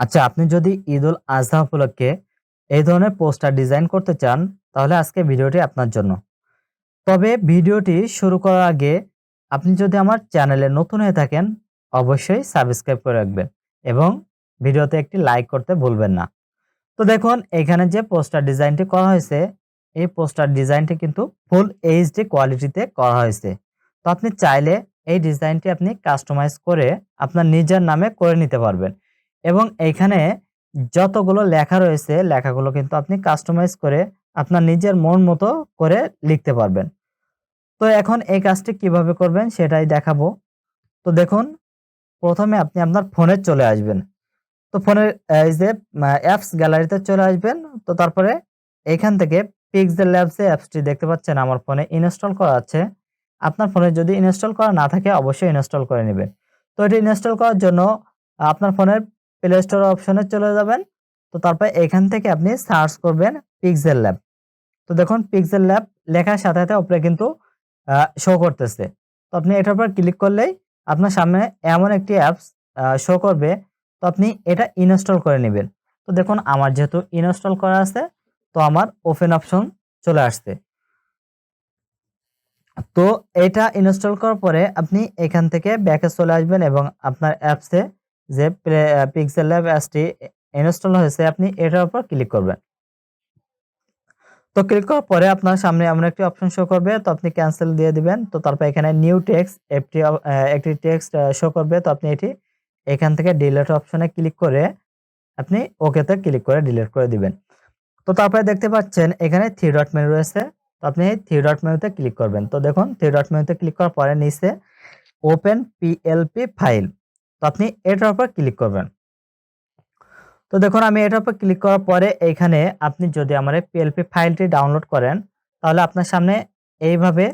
আচ্ছা আপনি যদি ঈদ উল আজহা উপলক্ষে এই ধরনের পোস্টার ডিজাইন করতে চান, তাহলে আজকে ভিডিওটি আপনার জন্য। তবে ভিডিওটি শুরু করার আগে আপনি যদি আমার চ্যানেলে নতুন হয়ে থাকেন, অবশ্যই সাবস্ক্রাইব করে রাখবেন এবং ভিডিওতে একটি লাইক করতে ভুলবেন না। তো দেখুন, এখানে যে পোস্টার ডিজাইনটি করা হয়েছে, এই পোস্টার ডিজাইনটি কিন্তু ফুল এইচডি কোয়ালিটিতে করা হয়েছে। তো আপনি চাইলে এই ডিজাইনটি আপনি কাস্টমাইজ করে আপনার নিজের নামে করে নিতে পারবেন। এবং এইখানে যতগুলো লেখা রয়েছে, লেখাগুলো কিন্তু আপনি কাস্টমাইজ করে আপনার নিজের মন মতো করে লিখতে পারবেন। তো এখন এই কাজটি কীভাবে করবেন সেটাই দেখাবো। তো দেখুন, প্রথমে আপনি আপনার ফোনে চলে আসবেন। তো ফোনের এই যে অ্যাপস গ্যালারিতে চলে আসবেন। তো তারপরে এখান থেকে পিক্সেল ল্যাবসে অ্যাপসটি দেখতে পাচ্ছেন, আমার ফোনে ইনস্টল করা আছে। আপনার ফোনে যদি ইনস্টল করা না থাকে, অবশ্যই ইনস্টল করে নেবেন। তো এটি ইনস্টল করার জন্য আপনার ফোনের প্লে স্টোর অপশনে চলে যাবেন। তো তারপর এখান থেকে আপনি সার্চ করবেন পিক্সেল ল্যাব তো দেখুন পিক্সেল ল্যাব লেখার সাথে সাথে উপরে কিন্তু শো করতেছে। তো আপনি এটার উপর ক্লিক করলেই আপনার সামনে এমন একটি অ্যাপস শো করবে। তো আপনি এটা ইনস্টল করে নেবেন। তো দেখুন আমার যেহেতু ইনস্টল করা আছে, তো আমার ওপেন অপশন চলে আসছে। তো এটা ইনস্টল করার পরে আপনি এখান থেকে ব্যাকে চলে আসবেন এবং আপনার অ্যাপসে যে পিক্সেল ল্যাব অ্যাপসটি ইনস্টল হয়েছে, আপনি এটার উপর ক্লিক করবেন। তো ক্লিক করার পরে আপনার সামনে এমন একটি অপশন শো করবে, তো আপনি ক্যান্সেল দিয়ে দিবেন। তো তারপর এখানে নিউ টেক্সট একটি একটি টেক্সট শো করবে। তো আপনি এটি এখান থেকে ডিলেট অপশনে ক্লিক করে আপনি ওকেতে ক্লিক করে ডিলিট করে দিবেন। তো তারপরে দেখতে পাচ্ছেন, এখানে থ্রি ডট মেনু রয়েছে। তো আপনি থ্রি ডট মেনুতে ক্লিক করবেন। তো দেখুন থ্রি ডট মেনুতে ক্লিক করার পরে নিচে ওপেন পিএলপি ফাইল তো আপনি এটার উপর ক্লিক করবেন। তো দেখুন, আমি এটার উপর ক্লিক করার পরে এইখানে আপনি যদি আমার পিএলপি ফাইলটি ডাউনলোড করেন, তাহলে আপনার সামনে এইভাবে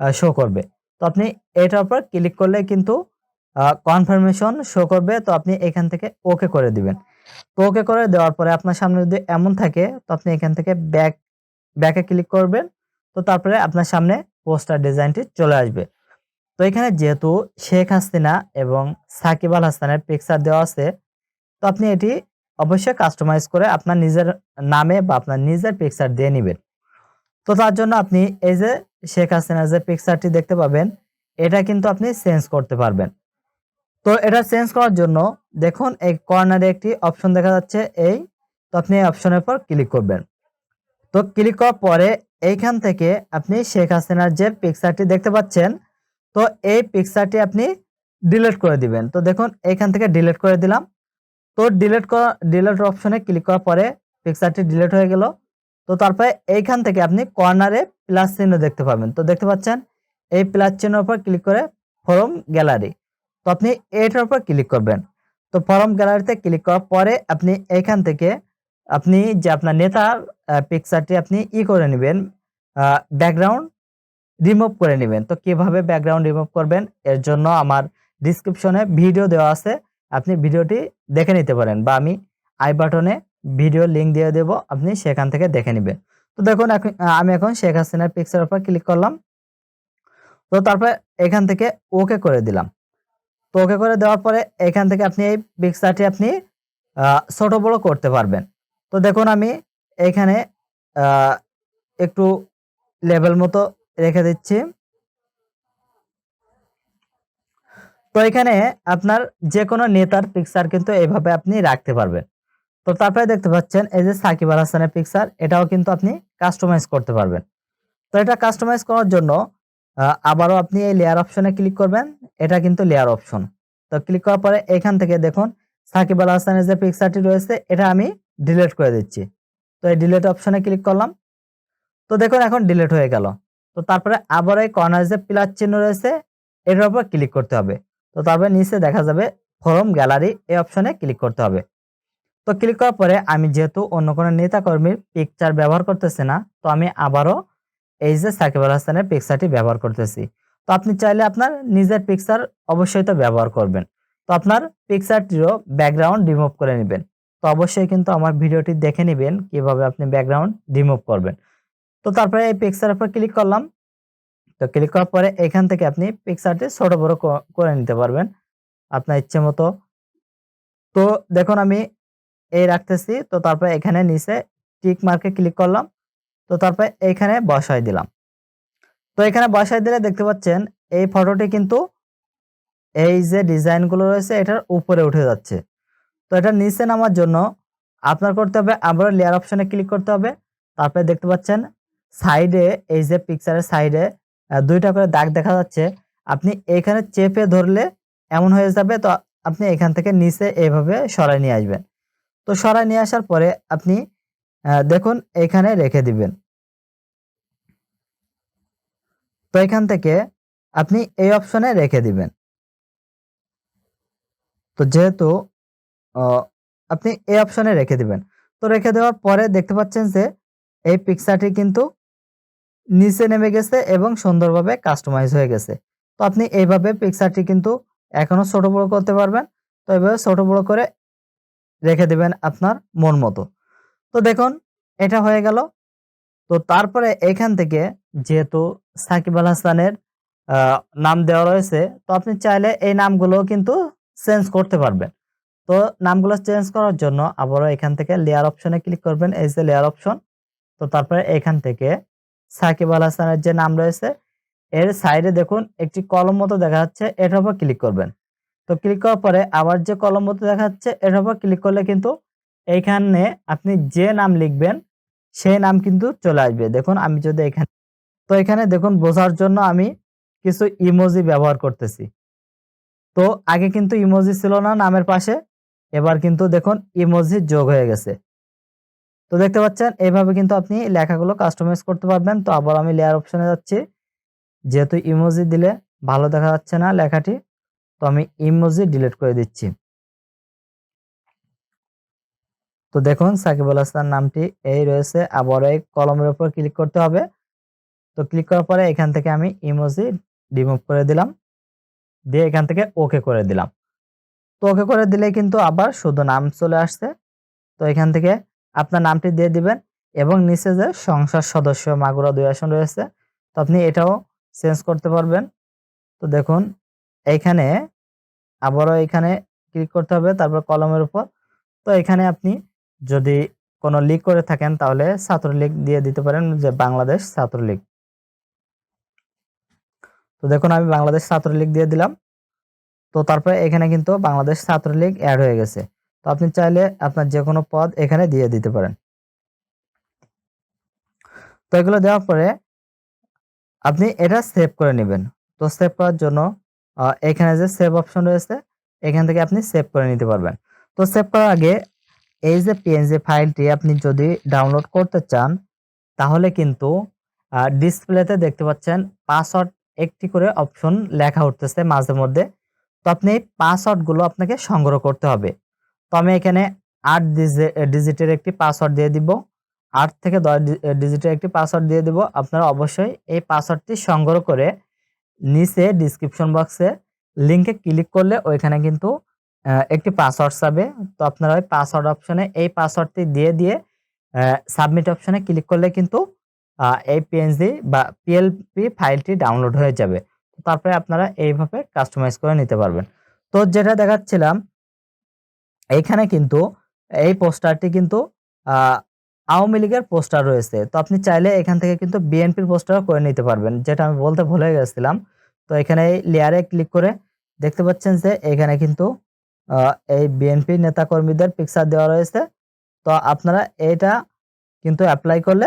শো করবে। তো আপনি এটার উপর ক্লিক করলে কিন্তু কনফার্মেশন শো করবে। তো আপনি এখান থেকে ওকে করে দিবেন। তো ওকে করে দেওয়ার পরে আপনার সামনে যদি এমন থাকে, তো আপনি এখান থেকে ব্যাক ব্যাকে ক্লিক করবেন। তো তারপরে আপনার সামনে পোস্টার ডিজাইনটি চলে আসবে। তো এখানে যেহেতু শেখ হাসিনা এবং সাকিব আল হাসানের পিকচার দেওয়া আছে, তো আপনি এটি অবশ্যই কাস্টমাইজ করে আপনার নিজের নামে বা আপনার নিজের পিকচার দিয়ে নেবেন। তো তার জন্য আপনি এই যে শেখ হাসিনার যে পিকচারটি দেখতে পাবেন, এটা কিন্তু আপনি চেঞ্জ করতে পারবেন। তো এটা চেঞ্জ করার জন্য দেখুন, এই কর্নারে একটি অপশন দেখা যাচ্ছে, এই, তো আপনি এই অপশনের পর ক্লিক করবেন। তো ক্লিক করার পরে এইখান থেকে আপনি শেখ হাসিনার যে পিকচারটি দেখতে পাচ্ছেন তো এই পিকচারটি আপনি ডিলিট করে দিবেন। তো দেখুন এইখান থেকে ডিলিট করে দিলাম। তো ডিলিট করা ডিলিট অপশনে ক্লিক করার পরে পিকচারটি ডিলিট হয়ে গেল। তো তারপরে এইখান থেকে আপনি কর্নারে প্লাস চিহ্ন দেখতে পাবেন। তো দেখতে পাচ্ছেন, এই প্লাস চিহ্নের উপর ক্লিক করে ফরম গ্যালারি তো আপনি এটার উপর ক্লিক করবেন। তো ফরম গ্যালারিতে ক্লিক করার পরে আপনি এইখান থেকে আপনি যে আপনার নেতার পিকচারটি আপনি ই করে নেবেন ব্যাকগ্রাউন্ড রিমুভ করে নেবেন। তো কীভাবে ব্যাকগ্রাউন্ড রিমুভ করবেন, এর জন্য আমার ডিসক্রিপশনে ভিডিও দেওয়া আছে। আপনি ভিডিওটি দেখে নিতে পারেন বা আমি আই বাটনে ভিডিও লিঙ্ক দিয়ে দেব, আপনি সেখান থেকে দেখে নেবেন। তো দেখুন আমি এখন শেখ হাসিনার পিকচার উপর ক্লিক করলাম। তো তারপরে এখান থেকে ওকে করে দিলাম। তো ওকে করে দেওয়ার পরে এখান থেকে আপনি এই পিকচারটি আপনি ছোট বড় করতে পারবেন। তো দেখুন, আমি এখানে একটু লেভেল মতো রেখে দিচ্ছি। তো এখানে আপনার যে কোনো নেতার পিকচার কিন্তু এইভাবে আপনি রাখতে পারবেন। তো তারপরে দেখতে পাচ্ছেন, এই যে সাকিব আল হাসানের পিকচার এটাও কিন্তু আপনি কাস্টমাইজ করতে পারবেন। তো এটা কাস্টমাইজ করার জন্য আবারও আপনি এই লেয়ার অপশনে ক্লিক করবেন। এটা কিন্তু লেয়ার অপশন তো ক্লিক করার পরে এখান থেকে দেখুন, সাকিব আল হাসানের যে পিকচারটি রয়েছে, এটা আমি ডিলিট করে দিচ্ছি। তো এই ডিলিট অপশনে ক্লিক করলাম। তো দেখুন এখন ডিলিট হয়ে গেল। তো তারপরে আবার এই কর্নার যে প্লাস চিহ্ন রয়েছে, এটার উপর ক্লিক করতে হবে। তো তারপরে নিচে দেখা যাবে ফরম গ্যালারি এই অপশনে ক্লিক করতে হবে। তো ক্লিক করার পরে আমি যেহেতু অন্য কোনো নেতা কর্মীর পিকচার ব্যবহার করতেছি না, তো আমি আবারও এই যে সাকিব আল হাসানের পিকচারটি ব্যবহার করতেছি। তো আপনি চাইলে আপনার নিজের পিকচার অবশ্যই তো ব্যবহার করবেন। তো আপনার পিকচারটিরও ব্যাকগ্রাউন্ড রিমুভ করে নেবেন। তো অবশ্যই কিন্তু আমার ভিডিওটি দেখে নেবেন কীভাবে আপনি ব্যাকগ্রাউন্ড রিমুভ করবেন। তো তারপরে এই পিকচার উপর ক্লিক করলাম। তো ক্লিক করার পরে এখান থেকে আপনি পিকচারটি ছোট বড় করে নিতে পারবেন আপনার ইচ্ছে মতো। তো দেখুন আমি এই রাখতেছি। তো তারপরে এখানে নিচে টিক মার্কে ক্লিক করলাম। তো তারপরে এইখানে বসাই দিলাম। তো এখানে বসাই দিলে দেখতে পাচ্ছেন এই ফটোটি কিন্তু এই যে ডিজাইনগুলো রয়েছে এটার উপরে উঠে যাচ্ছে। তো এটা নিচে নামার জন্য আপনার করতে হবে আবার লেয়ার অপশানে ক্লিক করতে হবে। তারপরে দেখতে পাচ্ছেন সাইডে, এই যে পিকচারের সাইডে দুইটা করে দাগ দেখা যাচ্ছে। আপনি এখানে চেপে ধরলে এমন হয়ে যাবে, তো আপনি এখান থেকে নিচে এইভাবে সরাই নিয়ে আসবেন। তো সরাই নিয়ে আসার পরে আপনি দেখুন এখানে রেখে দিবেন। তো এখান থেকে আপনি এই অপশনে রেখে দিবেন। তো যেহেতু আপনি এই অপশনে রেখে দিবেন। তো রেখে দেওয়ার পরে দেখতে পাচ্ছেন যে, এই পিকচারটি কিন্তু নিচে নেমে গেছে এবং সুন্দরভাবে কাস্টমাইজ হয়ে গেছে। তো আপনি এইভাবে পিকচারটি কিন্তু এখনও ছোট বড় করতে পারবেন। তো এইভাবে ছোট বড় করে রেখে দেবেন আপনার মন মতো। তো দেখুন, এটা হয়ে গেল। তো তারপরে এখান থেকে যেহেতু সাকিব আল হাসানের নাম দেওয়া রয়েছে, তো আপনি চাইলে এই নামগুলো কিন্তু চেঞ্জ করতে পারবেন। তো নামগুলো চেঞ্জ করার জন্য আবারও এখান থেকে লেয়ার অপশনে ক্লিক করবেন। এই যে লেয়ার অপশন তো তারপরে এখান থেকে সাকিব আল হাসানের যে নাম রয়েছে, এর সাইডে দেখুন একটি কলম মতো দেখা যাচ্ছে, এটার উপর ক্লিক করবেন। তো ক্লিক করার পরে আবার যে কলম মতো দেখা যাচ্ছে, এটার উপর ক্লিক করলে কিন্তু এইখানে আপনি যে নাম লিখবেন, সেই নাম কিন্তু চলে আসবে। দেখুন, আমি যদি এখানে, তো এখানে দেখুন, বোঝার জন্য আমি কিছু ইমোজি ব্যবহার করতেছি। তো আগে কিন্তু ইমোজি ছিল না নামের পাশে, এবার কিন্তু দেখুন ইমোজি যোগ হয়ে গেছে। তো দেখতে পাচ্ছেন এইভাবে কিন্তু আপনি লেখাগুলো কাস্টমাইজ করতে পারবেন। তো আবার আমি লেয়ার অপশনে যাচ্ছি। যেহেতু ইমোজি দিলে ভালো দেখা যাচ্ছে না লেখাটি, তো আমি ইমোজি ডিলিট করে দিচ্ছি। তো দেখুন, সাকিব আল হাসান নামটি এই রয়েছে। আবার এই কলমের উপর ক্লিক করতে হবে। তো ক্লিক করার পরে এখান থেকে আমি ইমোজি রিমুভ করে দিলাম। দিয়ে এখান থেকে ওকে করে দিলাম। তো ওকে করে দিলে কিন্তু আবার শুধু নাম চলে আসছে। তো এখান থেকে আপনার নামটি দিয়ে দিবেন এবং নিচে যে সংসার সদস্য মাগুরা দুই আসন রয়েছে, তো আপনি এটাও চেঞ্জ করতে পারবেন। তো দেখুন, এইখানে আবারও এখানে ক্লিক করতে হবে, তারপর কলমের উপর। তো এখানে আপনি যদি কোনো লিগ করে থাকেন, তাহলে ছাত্রলীগ দিয়ে দিতে পারেন যে বাংলাদেশ ছাত্রলীগ। তো দেখুন, আমি বাংলাদেশ ছাত্রলীগ দিয়ে দিলাম। তো তারপরে এখানে কিন্তু বাংলাদেশ ছাত্রলীগ অ্যাড হয়ে গেছে। তো আপনি চাইলে আপনার যে কোনো পদ এখানে দিয়ে দিতে পারেন। তো এগুলো দেওয়ার পরে আপনি এটা সেভ করে নেবেন। তো সেভ করার জন্য এখানে যে সেভ অপশন রয়েছে, এখান থেকে আপনি সেভ করে নিতে পারবেন। তো সেভ করার আগে এই যে পিএনজি ফাইলটি আপনি যদি ডাউনলোড করতে চান, তাহলে কিন্তু ডিসপ্লেতে দেখতে পাচ্ছেন পাসওয়ার্ড একটি করে অপশন লেখা উঠতেছে মাঝে মধ্যে তো আপনি এই পাসওয়ার্ডগুলো আপনাকে সংগ্রহ করতে হবে। তো আমি এখানে আট ডিজিটের একটি পাসওয়ার্ড দিয়ে দিব। আট থেকে দশ ডিজিটের একটি পাসওয়ার্ড দিয়ে দিব। আপনারা অবশ্যই এই পাসওয়ার্ডটি সংগ্রহ করে নিচে ডিসক্রিপশন বক্সে লিংকে ক্লিক করলে ওইখানে কিন্তু একটি পাসওয়ার্ড চাবে তো আপনারা ওই পাসওয়ার্ড অপশনে এই পাসওয়ার্ডটি দিয়ে দিয়ে সাবমিট অপশনে ক্লিক করলে কিন্তু এই পিএনজি বা পিএলপি ফাইলটি ডাউনলোড হয়ে যাবে। তারপরে আপনারা এইভাবে কাস্টমাইজ করে নিতে পারবেন। তো যেটা দেখাচ্ছিলাম এইখানে কিন্তু এই পোস্টারটি কিন্তু আওয়ামী লীগের পোস্টার রয়েছে। তো আপনি চাইলে এখান থেকে কিন্তু বিএনপির পোস্টারও করে নিতে পারবেন, যেটা আমি বলতে ভুলে গেছিলাম। তো এখানে লেয়ারে ক্লিক করে দেখতে পাচ্ছেন যে এখানে কিন্তু এই বিএনপি নেতাকর্মীদের পিকচার দেওয়া রয়েছে। তো আপনারা এটা কিন্তু অ্যাপ্লাই করলে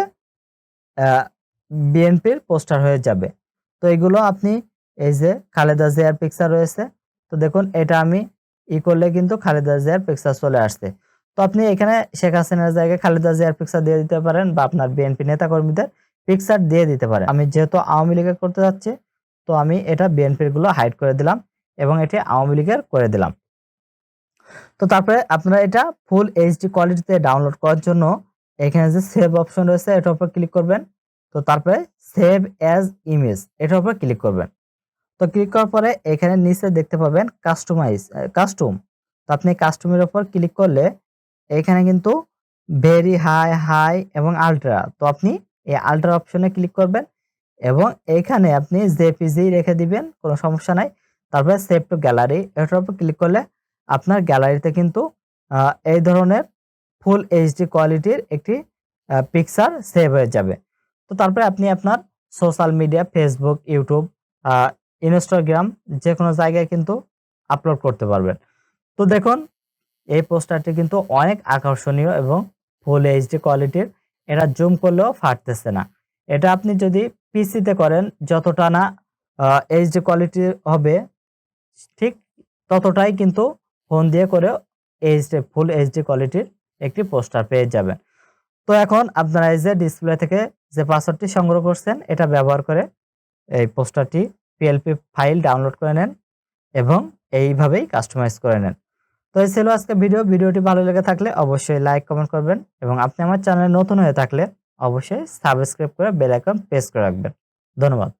বিএনপির পোস্টার হয়ে যাবে। তো এগুলো আপনি এই যে খালেদা জিয়ার পিকচার রয়েছে, তো দেখুন এটা আমি ই করলে কিন্তু খালেদা জিয়ার পিকচার চলে আসছে। তো আপনি এখানে শেখ হাসিনার জায়গায় খালেদা জিয়ার পিকচার দিয়ে দিতে পারেন বা আপনার বিএনপি নেতাকর্মীদের পিকচার দিয়ে দিতে পারেন। আমি যেহেতু আওয়ামী লীগের করতে যাচ্ছি, তো আমি এটা বিএনপিরগুলো হাইড করে দিলাম এবং এটি আওয়ামী লীগের করে দিলাম। তো তারপরে আপনারা এটা ফুল এইচডি কোয়ালিটিতে ডাউনলোড করার জন্য এখানে যে সেভ অপশন রয়েছে, এটার উপর ক্লিক করবেন। তো তারপরে সেভ অ্যাজ ইমেজ এটার উপর ক্লিক করবেন। তো ক্লিক করার পরে এখানে নিচে দেখতে পাবেন কাস্টমাইজ কাস্টম তো আপনি কাস্টমের উপর ক্লিক করলে এখানে কিন্তু ভেরি হাই হাই এবং আলট্রা তো আপনি এই আলট্রা অপশনে ক্লিক করবেন এবং এইখানে আপনি জেপিজি রেখে দিবেন, কোনো সমস্যা নাই। তারপরে সেভ টু গ্যালারি এটার উপর ক্লিক করলে আপনার গ্যালারিতে কিন্তু এই ধরনের ফুল এইচডি কোয়ালিটির একটি পিকচার সেভ হয়ে যাবে। তো তারপরে আপনি আপনার social media Facebook YouTube Instagram যে কোনো জায়গায় কিন্তু আপলোড করতে পারবেন। তো দেখুন, এই পোস্টারটি কিন্তু অনেক আকর্ষণীয় এবং ফুল এইচডি কোয়ালিটির এটা জুম করলেও ফাটতেছে না। এটা আপনি যদি পিসিতে করেন, যতটা না এইচডি কোয়ালিটি হবে, ঠিক ততটাই কিন্তু ফোন দিয়ে করে এইচডি ফুল এইচডি কোয়ালিটির একটি পোস্টার পেয়ে যাবেন। তো এখন আপনারা এই যে ডিসপ্লে থেকে যে পাসওয়ার্ডটি সংগ্রহ করছেন, এটা ব্যবহার করে এই পোস্টারটি পিএলপি ফাইল ডাউনলোড করে নেন এবং এইভাবেই কাস্টমাইজ করে নেন। তো এই ছিল আজকে ভিডিও ভিডিওটি ভালো লেগে থাকলে অবশ্যই লাইক কমেন্ট করবেন এবং আপনি আমার চ্যানেলে নতুন হয়ে থাকলে অবশ্যই সাবস্ক্রাইব করে বেল আইকন প্রেস করে রাখবেন। ধন্যবাদ।